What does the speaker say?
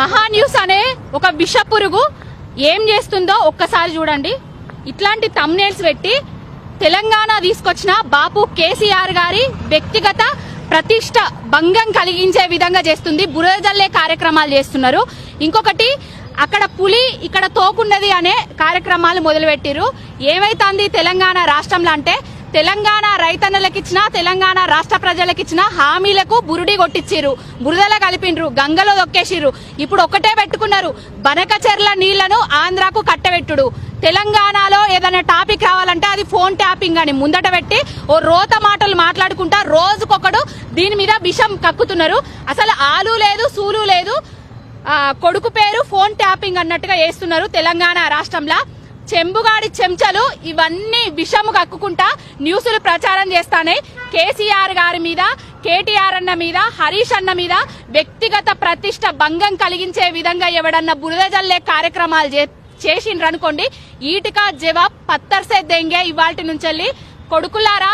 మహా న్యూస్ అనే ఒక విష పురుగు ఏం చేస్తుందో ఒక్కసారి చూడండి. ఇట్లాంటి తమ్నేల్స్ పెట్టి తెలంగాణ తీసుకొచ్చిన బాపు కేసీఆర్ గారి వ్యక్తిగత ప్రతిష్ట భంగం కలిగించే విధంగా చేస్తుంది. బురదల్లే కార్యక్రమాలు చేస్తున్నారు. ఇంకొకటి అక్కడ పులి ఇక్కడ తోకున్నది అనే కార్యక్రమాలు మొదలుపెట్టిరు ఏమైతుంది తెలంగాణ రాష్ట్రంలో అంటే తెలంగాణ రైతన్నలకిచ్చిన తెలంగాణ రాష్ట్ర ప్రజలకిచ్చిన హామీలకు బురుడి కొట్టించారు బురదల కలిపిండ్రు గంగలో దొక్కేసిర్రు ఇప్పుడు ఒక్కటే పెట్టుకున్నారు. బనకచెర్ల నీళ్ళను ఆంధ్రాకు కట్టబెట్టుడు. తెలంగాణలో ఏదైనా టాపిక్ రావాలంటే అది ఫోన్ ట్యాపింగ్ అని ముందట పెట్టి ఓ రోత మాటలు మాట్లాడుకుంటా రోజుకొకడు దీని మీద విషం కక్కుతున్నారు. అసలు ఆలు లేదు సూలు లేదు. కొడుకు పేరు ఫోన్ ట్యాపింగ్ అన్నట్టుగా చేస్తున్నారు తెలంగాణ రాష్ట్రంలో. చెంబుగాడి చెంచలు ఇవన్నీ విషము కక్కుకుంటా న్యూస్లు ప్రచారం చేస్తానే. కేసీఆర్ గారి మీద కేటీఆర్ అన్న మీద హరీష్ అన్న మీద వ్యక్తిగత ప్రతిష్ట భంగం కలిగించే విధంగా ఎవడన్నా బురద జల్లే కార్యక్రమాలు చే- చేసిండ్రనుకోండి ఈటికా జవాబ్ పత్తర్సే దెంగే ఇవాటి నుంచి కొడుకులారా